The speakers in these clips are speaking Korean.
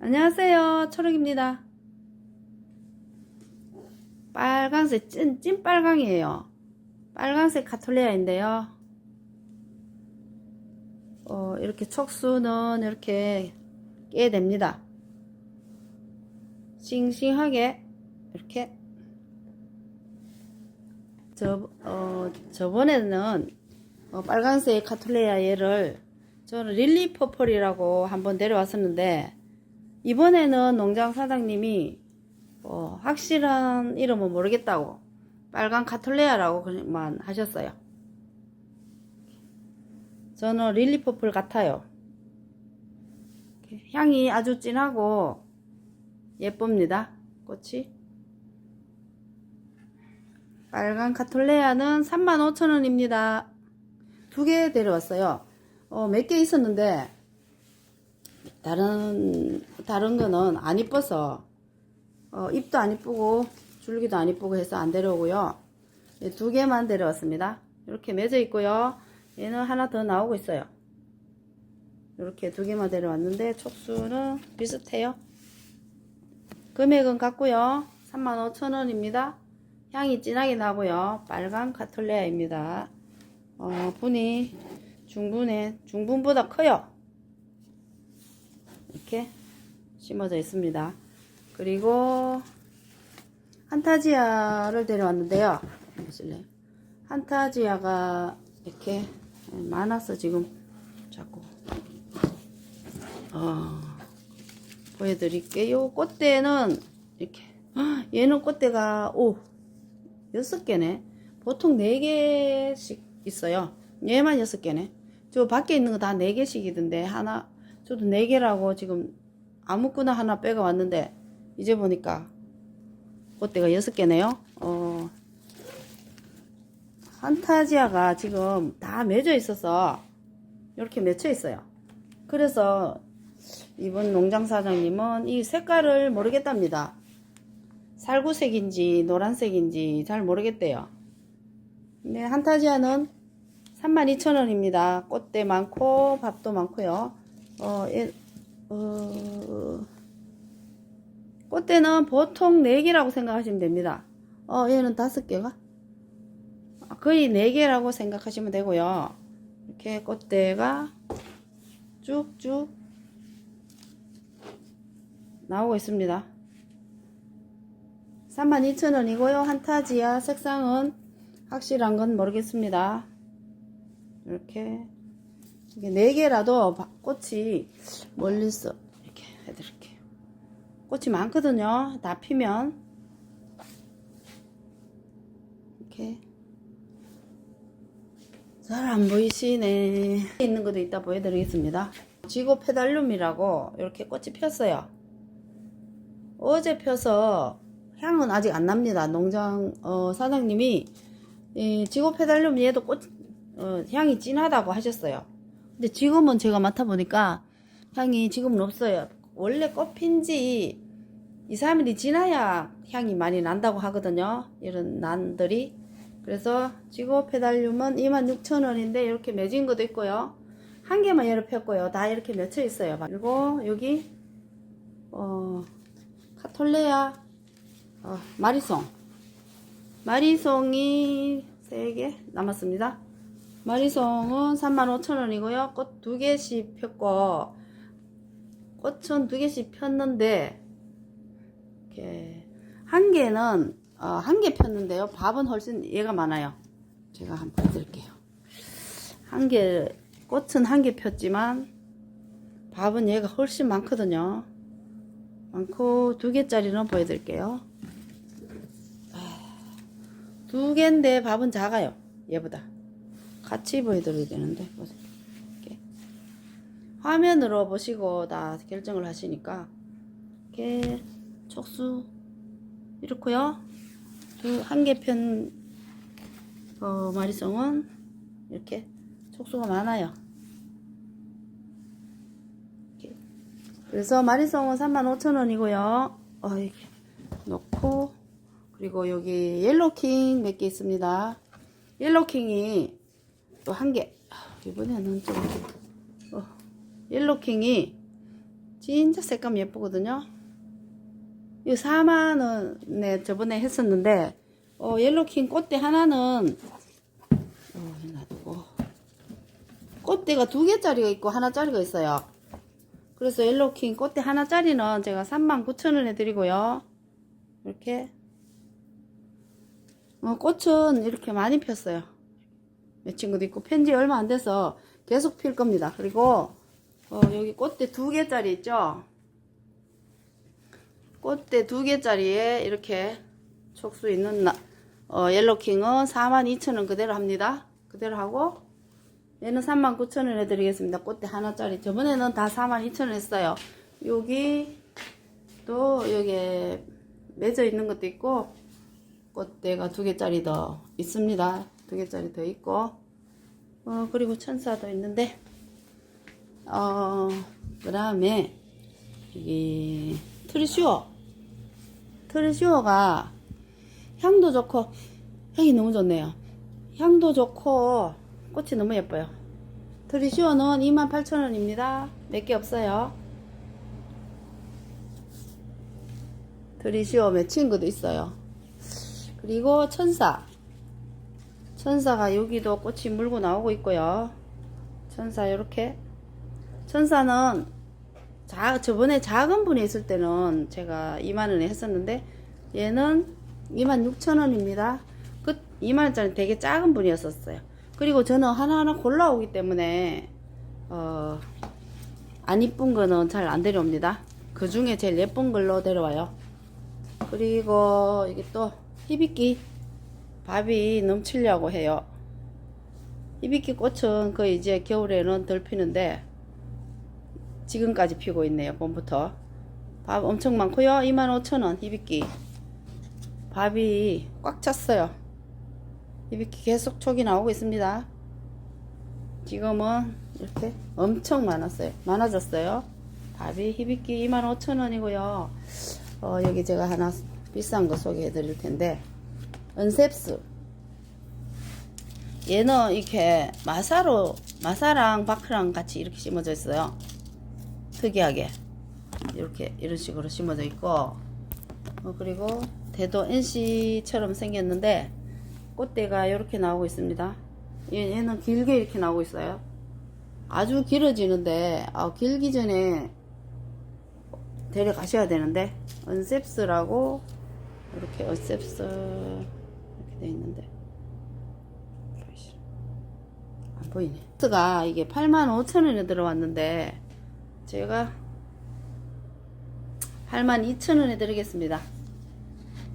안녕하세요. 초록입니다. 빨강색, 찐, 찐 빨강이에요. 빨강색 카톨레아인데요. 어, 이렇게 촉수는 이렇게 깨야 됩니다. 싱싱하게, 이렇게. 저, 어, 저번에는 어, 빨강색 카톨레아 얘를 저는 릴리 퍼플이라고 한번 내려왔었는데, 이번에는 농장 사장님이 어, 확실한 이름은 모르겠다고 빨간 카톨레아라고만 하셨어요. 저는 릴리 퍼플 같아요. 향이 아주 진하고 예쁩니다. 꽃이. 빨간 카톨레아는 35,000원입니다. 두 개 데려왔어요. 어, 몇 개 있었는데 다른 다른 거는 안 이뻐서 어, 잎도 안 이쁘고 줄기도 안 이쁘고 해서 안 데려오고요. 예, 두 개만 데려왔습니다. 이렇게 맺어 있고요. 얘는 하나 더 나오고 있어요. 이렇게 두 개만 데려왔는데 촉수는 비슷해요. 금액은 같고요. 35,000원입니다. 향이 진하게 나고요. 빨간 카톨레아입니다. 어, 분이 중분에 중분보다 커요. 이렇게 심어져 있습니다. 그리고 한타지아를 데려왔는데요. 한타지아가 이렇게 많아서 지금 자꾸 어, 보여드릴게요. 꽃대는 이렇게 헉, 얘는 꽃대가 오 여섯 개네. 보통 네 개씩 있어요. 얘만 여섯 개네. 저 밖에 있는 거 다 네 개씩이던데 하나 저도 네 개라고 지금 아무거나 하나 빼가 왔는데 이제 보니까 꽃대가 여섯 개네요. 어, 판타지아가 지금 다 맺어 있어서 이렇게 맺혀 있어요. 그래서 이번 농장 사장님은 이 색깔을 모르겠답니다. 살구색인지 노란색인지 잘 모르겠대요. 근데 한타지아는 32,000원입니다. 꽃대 많고 밥도 많고요. 어, 얘, 어, 꽃대는 보통 4개라고 생각하시면 됩니다. 어, 얘는 5개가? 거의 4개라고 생각하시면 되고요. 이렇게 꽃대가 쭉쭉 나오고 있습니다. 32,000원이고요. 한타지아 색상은 확실한 건 모르겠습니다. 이렇게 이게 4개라도 꽃이 멀리서 이렇게 해드릴게요. 꽃이 많거든요. 다 피면 이렇게 잘 안 보이시네. 있는 것도 이따 보여드리겠습니다. 지고 페달륨이라고 이렇게 꽃이 폈어요. 어제 펴서 향은 아직 안 납니다. 농장 어, 사장님이 이 지고 페달륨 얘도 꽃 어, 향이 진하다고 하셨어요. 근데 지금은 제가 맡아보니까 향이 지금은 없어요. 원래 꽃핀 지 2, 3일이 지나야 향이 많이 난다고 하거든요. 이런 난들이. 그래서 지고 페달륨은 26,000원인데 이렇게 맺은 것도 있고요. 한 개만 얘를 폈고요. 다 이렇게 맺혀 있어요. 그리고 여기 어, 카톨레아 어, 마리송 마리송이 3개 남았습니다. 마리송은 35,000원이고요. 꽃 두 개씩 폈고 꽃은 두 개씩 폈는데 이렇게 한 개는 어, 한 개 폈는데요. 밥은 훨씬 얘가 많아요. 제가 한번 보여드릴게요. 한 개, 꽃은 한 개 폈지만 밥은 얘가 훨씬 많거든요. 많고 두 개짜리는 보여드릴게요. 두 개인데 밥은 작아요. 얘보다. 같이 보여드려야 되는데. 이렇게. 화면으로 보시고 다 결정을 하시니까 이렇게 촉수 이렇고요. 두 한 개편 어, 마리송은 이렇게 촉수가 많아요. 이렇게. 그래서 마리송은 35,000원이고요. 어, 이렇게 놓고 그리고 여기 옐로킹 몇 개 있습니다. 옐로킹이 또 한 개. 아, 이번에는 좀 어, 옐로킹이 진짜 색감 예쁘거든요. 이 4만 원에 저번에 했었는데 어, 옐로킹 꽃대 하나는 어, 놔두고 꽃대가 두 개짜리가 있고 하나짜리가 있어요. 그래서 옐로킹 꽃대 하나짜리는 제가 39,000원에 드리고요. 이렇게 어, 꽃은 이렇게 많이 폈어요. 몇 친구도 있고 편지 얼마 안 돼서 계속 필 겁니다. 그리고 어, 여기 꽃대 두 개짜리 있죠? 꽃대 두 개짜리에 이렇게 촉수 있는 나, 어, 옐로킹은 42,000원 그대로 합니다. 그대로 하고 얘는 39,000원 해드리겠습니다. 꽃대 하나짜리. 저번에는 다 42,000원 했어요. 여기 또 여기 맺어 있는 것도 있고 꽃대가 두 개짜리 더 있습니다. 두 개짜리 더 있고 어, 그리고 천사도 있는데 어, 그 다음에 여기 트리슈어 트리슈어가 향도 좋고 향이 너무 좋네요. 향도 좋고 꽃이 너무 예뻐요. 트리슈어는 28,000원입니다. 몇 개 없어요. 맺힌 것도 있어요. 그리고 천사. 천사가 여기도 꽃이 물고 나오고 있고요. 천사 이렇게. 천사는 자, 저번에 작은 분이 있을 때는 제가 2만원에 했었는데 얘는 26,000원입니다. 그 2만원짜리 되게 작은 분이었었어요. 그리고 저는 하나하나 골라오기 때문에 어, 안 이쁜 거는 잘 안 데려옵니다. 그 중에 제일 예쁜 걸로 데려와요. 그리고 이게 또 히비키 밥이 넘치려고 해요. 히비키 꽃은 거의 이제 겨울에는 덜 피는데 지금까지 피고 있네요. 봄부터. 밥 엄청 많고요. 25,000원 히비키. 밥이 꽉 찼어요. 히비키 계속 촉이 나오고 있습니다. 지금은 이렇게 엄청 많았어요. 많아졌어요. 밥이 히비키 25,000원이고요. 어, 여기 제가 하나 비싼 거 소개해 드릴 텐데 은셉스 얘는 이렇게 마사로 마사랑 바크랑 같이 이렇게 심어져 있어요. 특이하게 이렇게 이런 식으로 심어져 있고 어, 그리고 대도 NC처럼 생겼는데 꽃대가 이렇게 나오고 있습니다. 얘, 얘는 길게 이렇게 나오고 있어요. 아주 길어지는데 아, 길기 전에 데려가셔야 되는데 은셉스라고 이렇게 은셉스 이렇게 돼 있는데 안 보이네. 가 이게 85,000원에 들어왔는데 제가 82,000원에 드리겠습니다.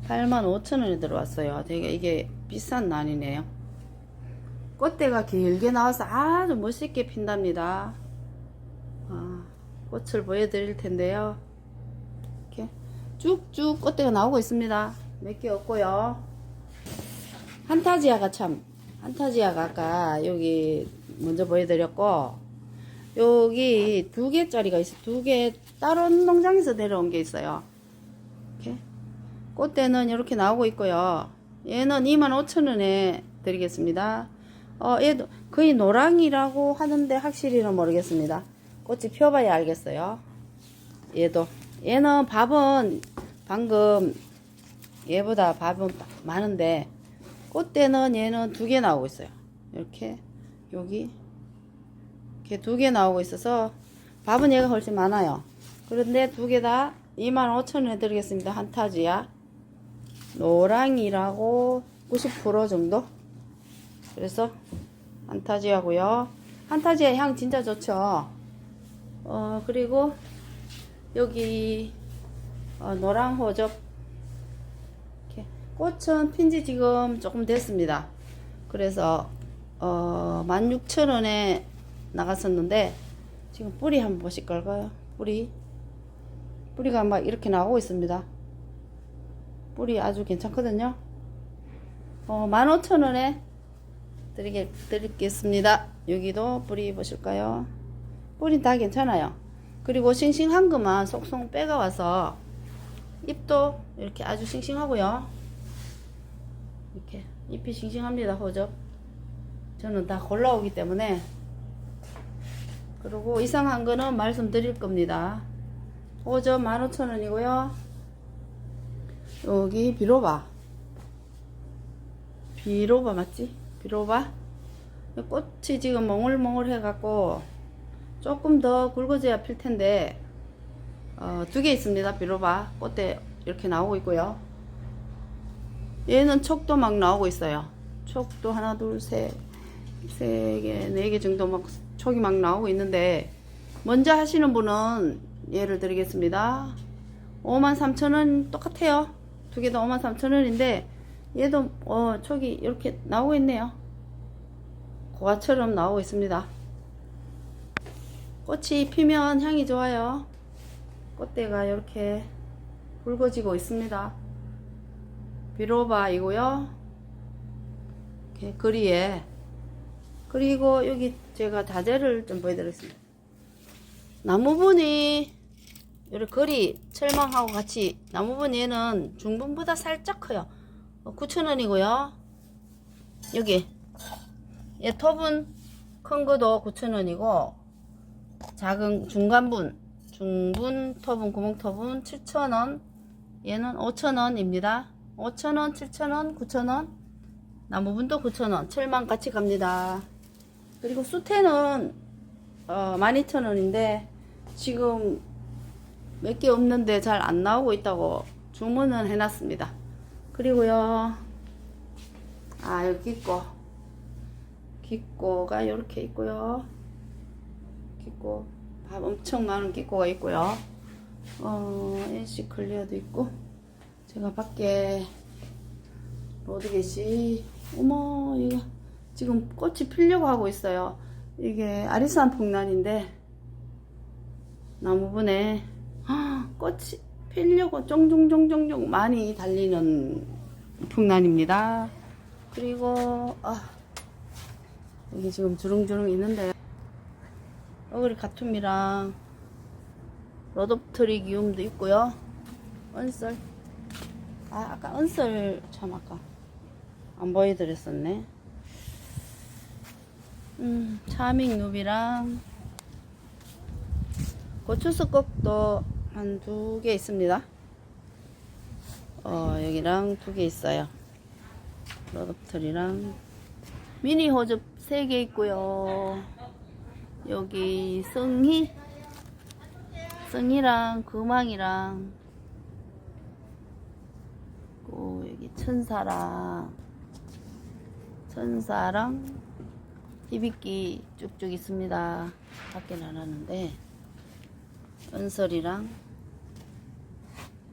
85,000원에 들어왔어요. 되게 이게 비싼 난이네요. 꽃대가 길게 나와서 아주 멋있게 핀답니다. 아, 꽃을 보여드릴 텐데요. 이렇게 쭉쭉 꽃대가 나오고 있습니다. 몇 개 없고요. 한타지아가 참, 한타지아가 아까 여기 먼저 보여드렸고, 여기 두 개짜리가 있어. 두 개, 다른 농장에서 내려온 게 있어요. 이렇게. 꽃대는 이렇게 나오고 있고요. 얘는 25,000원에 드리겠습니다. 어, 얘도 거의 노랑이라고 하는데 확실히는 모르겠습니다. 꽃이 펴봐야 알겠어요. 얘도. 얘는 밥은 방금 얘보다 밥은 많은데 꽃대는 얘는 두 개 나오고 있어요. 이렇게 여기 이렇게 두 개 나오고 있어서 밥은 얘가 훨씬 많아요. 그런데 두 개 다 25,000원에 드리겠습니다. 한타지야. 노랑이라고 90% 정도? 그래서 한타지하고요. 한타지의 향 진짜 좋죠. 어 그리고 여기 어, 노랑 호접 이렇게 꽃은 핀지 지금 조금 됐습니다. 그래서 어 16,000원에 나갔었는데 지금 뿌리 한번 보실 걸까요? 뿌리 뿌리가 막 이렇게 나오고 있습니다. 뿌리 아주 괜찮거든요. 어 15,000원에 드리게, 드리겠습니다. 여기도 뿌리 보실까요? 뿌리 다 괜찮아요. 그리고 싱싱한 것만 속속 빼가 와서 잎도 이렇게 아주 싱싱하고요. 이렇게 잎이 싱싱합니다. 호접. 저는 다 골라오기 때문에 그리고 이상한 거는 말씀드릴 겁니다. 호접 15,000원이고요. 여기 비로바. 비로바 맞지? 비로바. 꽃이 지금 몽글몽글 해갖고 조금 더 굵어져야 필 텐데 어, 두 개 있습니다. 비로바. 꽃대 이렇게 나오고 있고요. 얘는 촉도 막 나오고 있어요. 촉도 하나, 둘, 셋, 세 개, 네 개 정도 막 촉이 막 나오고 있는데 먼저 하시는 분은 예를 드리겠습니다. 53,000원 똑같아요. 두 개 다 53,000원인데 얘도 어 촉이 이렇게 나오고 있네요. 고아처럼 나오고 있습니다. 꽃이 피면 향이 좋아요. 꽃대가 이렇게 굵어지고 있습니다. 비로바이고요. 이렇게 거리에 그리고 여기 제가 자재를 좀 보여드리겠습니다. 나무분이 이렇게 거리 철망하고 같이 나무분 얘는 중분보다 살짝 커요. 9,000원이고요. 여기 얘 톱은 큰 거도 9,000원이고 작은 중간분 중분 톱은 구멍 톱은 7,000원 얘는 5,000원입니다. 5,000원, 7,000원, 9,000원 나무분도 9,000원 철망 같이 갑니다. 그리고 수태는 어, 12,000원인데 지금 몇 개 없는데 잘 안 나오고 있다고 주문은 해놨습니다. 그리고요, 아, 여기 있고, 기꼬가 이렇게 있고요. 기꼬, 밥 엄청 많은 기꼬가 있고요. 어, NC 클리어도 있고, 제가 밖에 로드겟이, 어머, 이거 지금 꽃이 피려고 하고 있어요. 이게 아리산 폭란인데, 나무분에 헉, 꽃이 피려고 쫑쫑쫑쫑쫑 많이 달리는 풍란입니다. 그리고 아, 여기 지금 주릉주릉 있는데 어그리 가툼이랑 로드트리 기움도 있고요. 은슬 아 아까 은슬 참 아까 안 보여드렸었네. 음 차밍 누비랑 고추스kok도 한 두 개 있습니다. 어, 여기랑 두 개 있어요. 로드트리랑 미니 호접 세 개 있고요. 여기 성희, 성희랑 금왕이랑 고 여기 천사랑 천사랑 히비끼 쭉쭉 있습니다. 밖에 나눴는데 은설이랑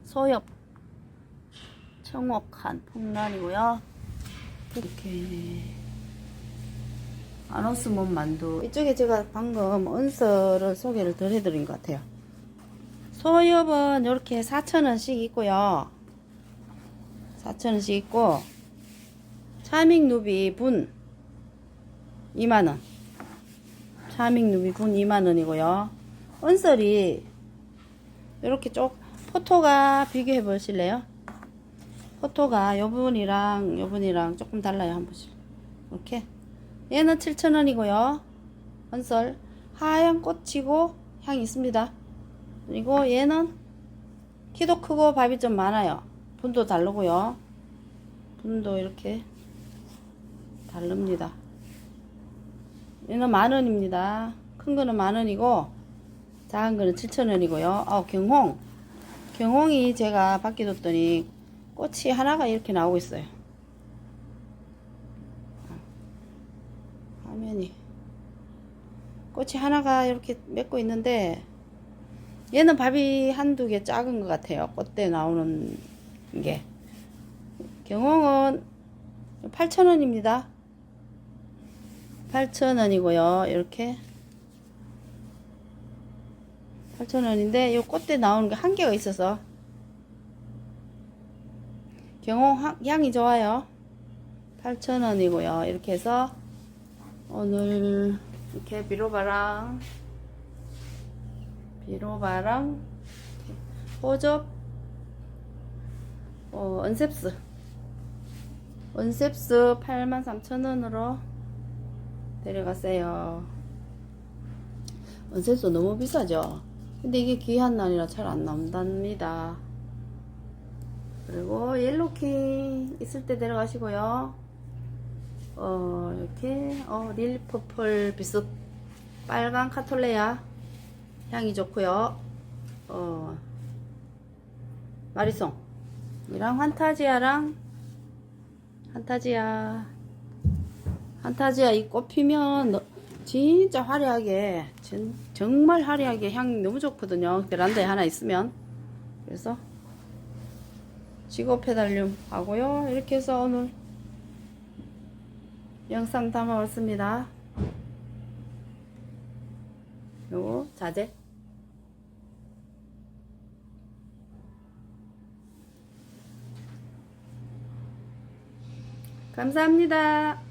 소엽 청옥한 풍란이고요. 이렇게 아노스몬 만두 이쪽에 제가 방금 은설을 소개를 덜 해드린 것 같아요. 소엽은 이렇게 4,000원씩 있고요. 4,000원씩 있고 차밍 누비 분 2만원. 차밍 누비 분 2만원이고요. 은설이 이렇게 쪽 포토가 비교해 보실래요? 포토가 요 분이랑 요 분이랑 조금 달라요 한 번씩. 이렇게. 얘는 7,000원이고요. 은설. 하얀 꽃이고 향이 있습니다. 그리고 얘는 키도 크고 밥이 좀 많아요 분도 다르고요. 분도 이렇게 다릅니다. 얘는 만원입니다. 큰 거는 만원이고 작은 거는 7,000원이고요. 어 경홍. 경홍이 제가 밖에 뒀더니 꽃이 하나가 이렇게 나오고 있어요. 화면이. 꽃이 하나가 이렇게 맺고 있는데 얘는 밥이 한두 개 작은 것 같아요. 꽃대 나오는 게 경홍은 8,000원입니다. 8,000원이고요. 이렇게 8,000원인데 이 꽃대 나오는 게 한 개가 있어서 경홍 향- 향이 좋아요. 8,000원이고요. 이렇게 해서 오늘 이렇게 비로바랑 비로바랑 호접 어, 언셉스 언셉스 83,000원으로 데려갔어요. 언셉스 너무 비싸죠? 근데 이게 귀한 날이라 잘 안 나온답니다. 그리고 옐로킹 있을 때 데려가시고요. 어, 이렇게, 어, 릴 퍼플 비스 빨간 카톨레아 향이 좋고요. 어, 마리송 이랑 환타지아랑 환타지아. 환타지아 이 꽃 피면 너- 진짜 화려하게 전- 정말 화려하게 향 너무 좋거든요. 베란다에 하나 있으면. 그래서 지고 페달륨 하고요. 이렇게 해서 오늘 영상 담아왔습니다. 요거 자재 감사합니다.